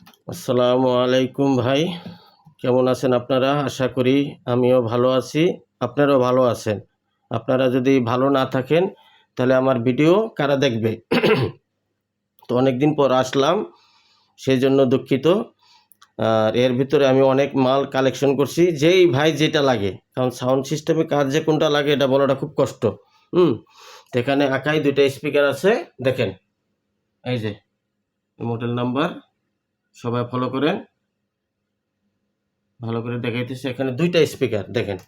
আসসালামু আলাইকুম ভাই। কেমন আছেন আপনারা? আশা করি আমিও ভালো আছি। আপনারাও ভালো আছেন। আপনারা যদি ভালো না থাকেন, তাহলে আমার ভিডিও কারা দেখবে? তো অনেক দিন পর আসলাম সেই জন্য দুঃখিত। আর এর ভিতরে আমি অনেক মাল কালেকশন করছি, যেই ভাই যেটা লাগে। কারণ সাউন্ড সিস্টেমে কার যে কোনটা লাগে, এটা বলাটা খুব কষ্ট। হুম? এখানে আঁকাই দুইটা স্পিকার আছে। দেখেন। এই যে মডেল নাম্বার সবাই ফলো করেন ভালো করে দেখাইতেছে। এখানে দুইটা স্পিকার দেখেন।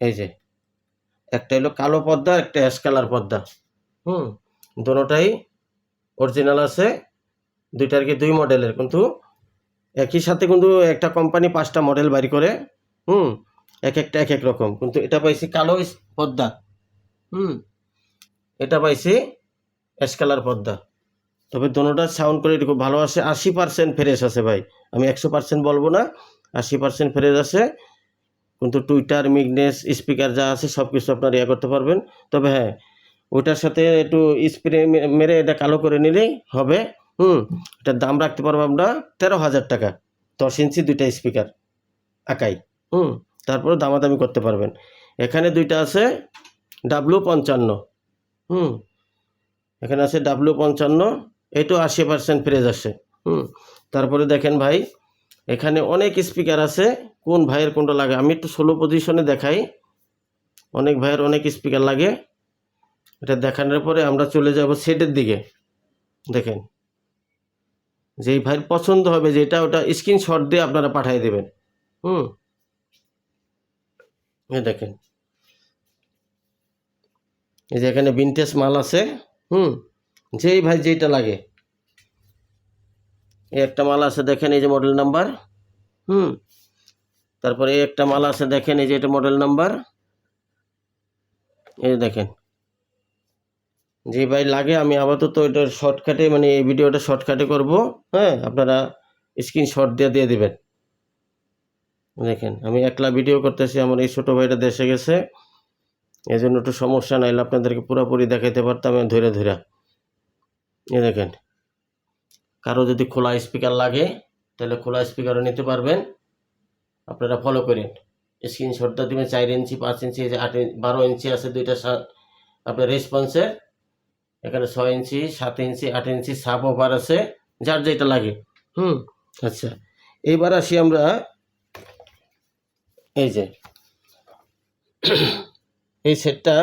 এই যে, একটা হলো কালো পর্দা একটা অ্যাশ কালার পর্দা। হুম দোনোটাই অরিজিনাল আছে, দুইটার কি দুই মডেলের কিন্তু একই সাথে কিন্তু একটা কোম্পানি পাঁচটা মডেল বাড়ি করে, হুম, এক একটা এক এক রকম। কিন্তু এটা পাইছি কালো পর্দা, হুম, এটা পাইছি অ্যাশ কালার পর্দা। তবে দোনোটার সাউন্ড কোয়ালিটি খুব ভালো আছে আশি পার্সেন্ট ফ্রেশ আছে ভাই। আমি একশো পার্সেন্ট বলব না। আশি পার্সেন্ট ফ্রেশ আছে। কিন্তু টুইটার মিগনেস স্পিকার যা আছে সব কিছু আপনার ইয়ে করতে পারবেন। তবে হ্যাঁ ওইটার সাথে একটু স্প্রে মেরে এটা কালো করে নিলেই হবে। হুম, এটার দাম রাখতে পারব আমরা তেরো হাজার টাকা। দশ ইঞ্চি দুইটা স্পিকার আকাই। হুম, তারপরে দামাদামি করতে পারবেন। এখানে দুইটা আছে ডাব্লু পঞ্চান্ন। হুম, এখানে আছে ডাব্লু পঞ্চান্ন। এটাও আশি পার্সেন্ট ফ্রেজ আসে হুম। তারপরে দেখেন ভাই, এখানে অনেক স্পিকার আছে, কোন ভাইয়ের কোনটা লাগে? আমি একটু সোলো পজিশনে দেখাই। অনেক ভাইয়ের অনেক স্পিকার লাগে। এটা দেখানোর পরে আমরা চলে যাব সেটের দিকে। দেখেন। যেই ভাইয়ের পছন্দ হবে, যেটা ওটা স্ক্রিনশট দিয়ে আপনারা পাঠিয়ে দেবেন। হুম। দেখেন। এই যে এখানে ভিনটেজ মাল আছে। হুম। যেই ভাই যেইটা লাগে। এই একটা মাল আছে, দেখেন এই যে মডেল নাম্বার হুম? তারপরে এই একটা মাল আছে, দেখেন এই যে এটা মডেল নাম্বার এই দেখেন। যে ভাই লাগে, আমি আপাতত এটা শর্টকাটে মানে এই ভিডিওটা শর্টকাটে করব হ্যাঁ? আপনারা স্ক্রিনশট দিয়ে দিয়ে দেবেন। দেখেন, আমি একলা ভিডিও করতেছি, আমার এই ছোটো ভাইটা দেশে গেছে। এই জন্য একটু সমস্যা নাইলে আপনাদেরকে পুরোপুরি দেখাইতে পারতাম আমি ধরে ধরে এই দেখেন। কারও যদি খোলা স্পিকার লাগে, তাহলে খোলা স্পিকারও নিতে পারবেন। আপনারা ফলো করেন। স্ক্রিনশটটা দেবেন, চার ইঞ্চি, পাঁচ ইঞ্চি আট ইঞ্চি বারো ইঞ্চি আছে দুইটা আপনার রেসপন্সের এখানে ছয় ইঞ্চি, সাত ইঞ্চি, আট ইঞ্চি সাব ওভার আছে, যার যেটা লাগে। হুম আচ্ছা। এইবার আসি আমরা, এই যে। এই সেটটা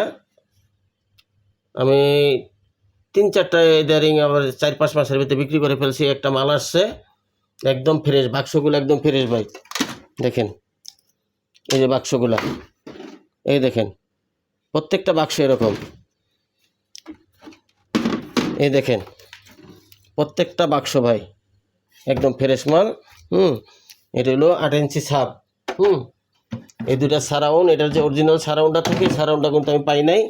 আমি তিন চারটা ইদারিং আবার চার পাঁচ মাসের ভিতরে বিক্রি করে ফেলছি, একটা মাল আসছে, একদম ফ্রেশ বাক্সগুলো একদম ফ্রেশ ভাই। দেখেন, এই যে বাক্সগুলা, এই দেখেন, প্রত্যেকটা বাক্স এরকম। এই দেখেন, প্রত্যেকটা বাক্স ভাই, একদম ফ্রেশ মাল, হুম, এটা হলো আট ইঞ্চি সাপ হুম। এই দুটা সারাউন্ড, এটার যে অরিজিনাল সারাউন্ডটা থাকে সারাউন্ডটা কিন্তু আমি পাই নাই,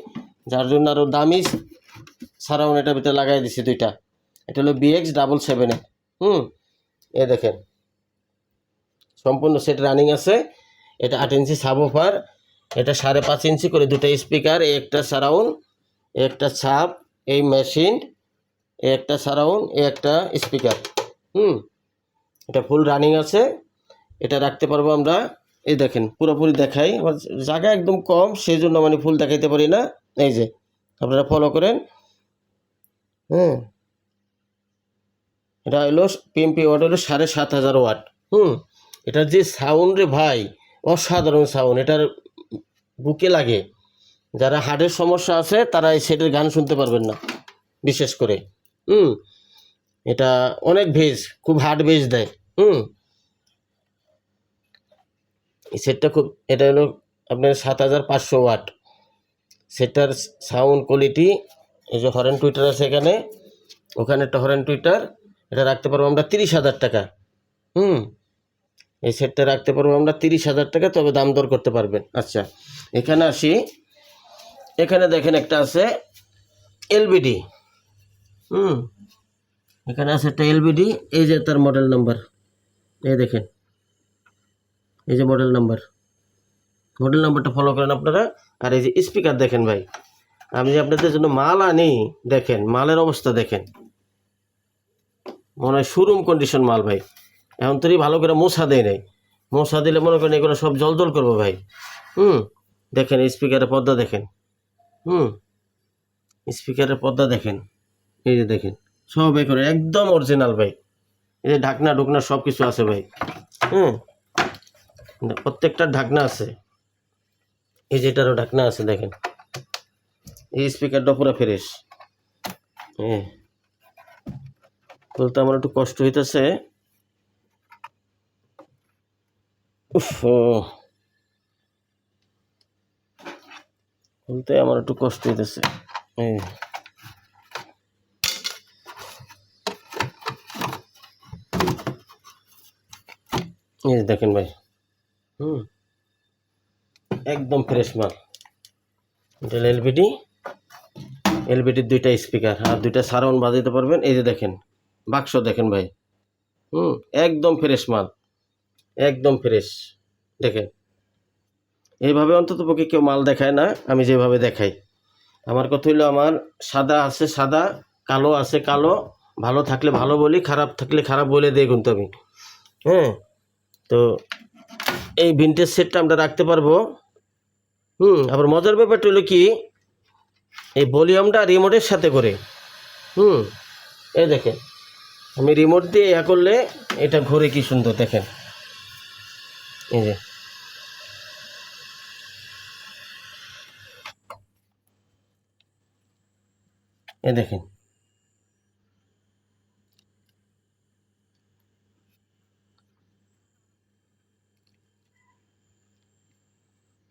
যার জন্য আরও দামি সারাউন্ড এটার ভিতরে লাগাই দিছি দুইটা। এটা হলো বিএক্স ডাবল সেভেন হুম? এ দেখেন। সম্পূর্ণ সেট রানিং আছে। এটা আট ইঞ্চি সাবওফার এটা সাড়ে পাঁচ ইঞ্চি করে দুটো স্পিকার একটা সারাউন্ড একটা ছাপ, এই মেশিন একটা সারাউন্ড একটা স্পিকার হুম? এটা ফুল রানিং আছে। এটা রাখতে পারব আমরা। এই দেখেন, পুরোপুরি দেখাই। আমার জায়গা একদম কম সেই জন্য মানে ফুল দেখাইতে পারি না। এই যে, আপনারা ফলো করেন। হ্যাঁ এটা হলো পিএমপি ওয়াট হলো সাড়ে সাত হাজার ওয়াট। হুম। এটার যে সাউন্ড রে ভাই, অসাধারণ সাউন্ড এটার বুকে লাগে। যারা হার্টের সমস্যা আছে, তারা এই সেটের গান শুনতে পারবেন না, বিশেষ করে। হুম। এটা অনেক ভেজ খুব হার্ড ভেজ দেয়। হুম। এই সেটটা খুব, এটা হলো আপনার সাত হাজার পাঁচশো ওয়াট। সেটার সাউন্ড কোয়ালিটি এই যে হরেন টুইটার আছে এখানে, ওখানে একটা হরেন টুইটার, এটা রাখতে পারব আমরা তিরিশ হাজার টাকা। হুম, এই সেটটা রাখতে পারব আমরা তিরিশ হাজার টাকা, তবে দাম দর করতে পারবেন। আচ্ছা এখানে আসি। এখানে দেখেন একটা আছে এলবিডি। হুম, এখানে আছে একটা এলবিডি, এই যে তার মডেল নাম্বার এই দেখেন, এই যে মডেল নাম্বার মডেল নাম্বারটা ফলো করেন আপনারা। আর এই যে স্পিকার দেখেন ভাই। আমি আপনাদের জন্য মাল আনি, দেখেন, মালের অবস্থা দেখেন। মনে হয় শোরুম কন্ডিশন মাল ভাই। এখন তোরই ভালো করে মশা দেয় নাই। মশা দিলে মনে করেন এগুলো সব জল জল করব ভাই। হুম, দেখেন স্পিকারের পর্দা দেখেন। হুম স্পিকারের পর্দা দেখেন। এই যে দেখেন, সব এ করে একদম অরিজিনাল ভাই। এই যে ঢাকনা ঢুকনা সব কিছু আছে ভাই। হুম, প্রত্যেকটা ঢাকনা আছে। এই যেটারও ঢাকনা আছে, দেখেন। এই স্পিকারটা পুরো ফ্রেশ হ্যাঁ। বলতে আমার একটু কষ্ট হইতেছে। বলতে আমার একটু কষ্ট হইতেছে। এই দেখেন ভাই। হুম। একদম ফ্রেশ মাল। এটা এলবিডি এলবিডির দুইটা স্পিকার আর দুইটা সারাউন্ড বাজাইতে পারবেন। এই যে দেখেন, বাক্স দেখেন ভাই। হুম, একদম ফ্রেশ মাল, একদম ফ্রেশ। দেখেন, এইভাবে অন্তত পক্ষে কেউ মাল দেখায় না, আমি যেভাবে দেখাই। আমার কথা হইল, আমার সাদা আছে সাদা, কালো আছে কালো, ভালো থাকলে ভালো বলি, খারাপ থাকলে খারাপ বলে দিই কিন্তু আমি। হ্যাঁ তো এই ভিনটেজ সেটটা আমরা রাখতে পারব। হুম, আবার মজার ব্যাপারটা হলো কি এই ভলিউমটা রিমোটের সাথে করে। হুম, এই দেখেন, আমি রিমোট দিয়ে ইয়া করলে এটা ঘুরে কি সুন্দর, দেখেন। এই যে। এ দেখেন।